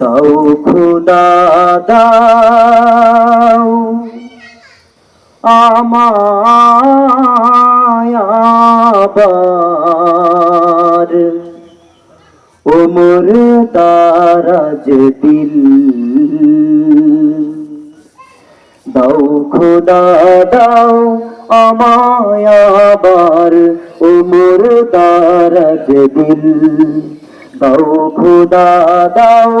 দাও খোদা, দাও আমায় আবার। ওমর দারাজ দিল। দাও খোদা, দাও আমায় আবার। ওমর দারাজ দিল। দাও, খোদা দাও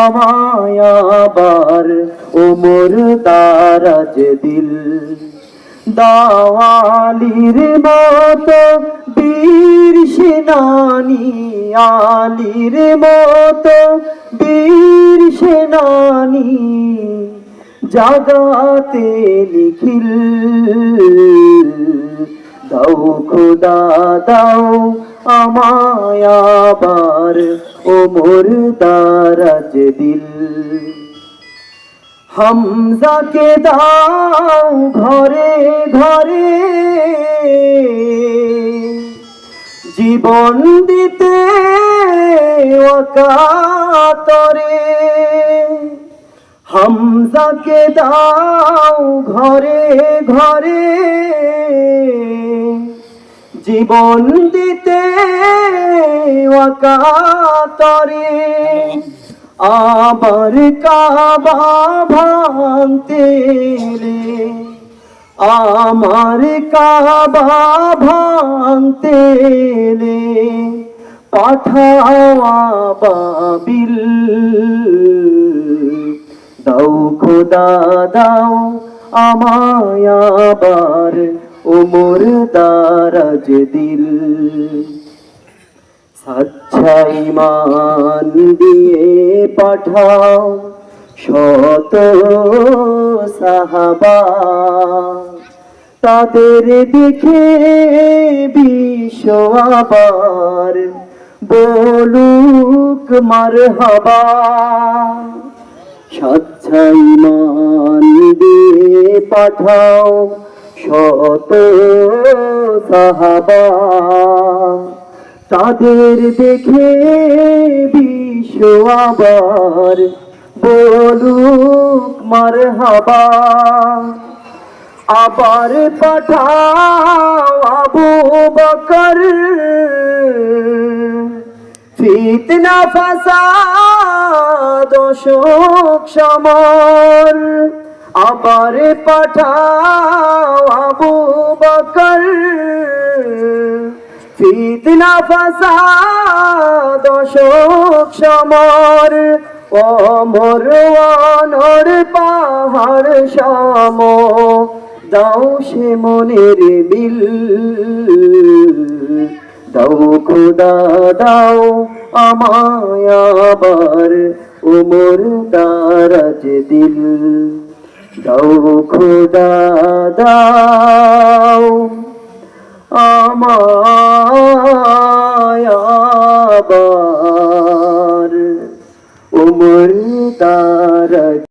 আমায় আবার ওমর দারাজ দিল। দাওয়ালির মতো বীর সেনানি, আলির মতো বীর সেনানি জাগাতে লিখিল। দাও, খোদা দাও আমায় আবার ওমর দারাজ দিল। হামজাকে দাও ঘরে ঘরে, জীবন দিতে অকাতরে। হামজাকে দাও ঘরে ঘরে জীবন দিতে অকাতরে। আবার কাবা ভাঙতে এলে, আমার কাবা ভাঙতে এলে, পাঠাওয়া বাবিল দাও খোদা দাও আমায় আবার ওমর দারাজ দিল। সচ্ছাই মান দিয়ে পাঠাও শত সাহাবা। তাদের দেখে বিশ্ব আবার বলুক মার হবা সচ্ছাই মান দিয়ে পাঠাও শত সাহাবা, তাদের দেখে বিশ্ব আবার বলুক মার হাবা আবার পাঠাও আবু বকর, ফিতনা শোক সমর। আবার পাঠাও আবু বকর। ফিতনা ফাসাদ শোক সমর অমর অনর পাহাড় সম দাও সে মনের মিল, দাও খোদা, দাও আমায় আবার উমর দারাজ দিল। দাও খোদা দাও আমার উমর দারাজ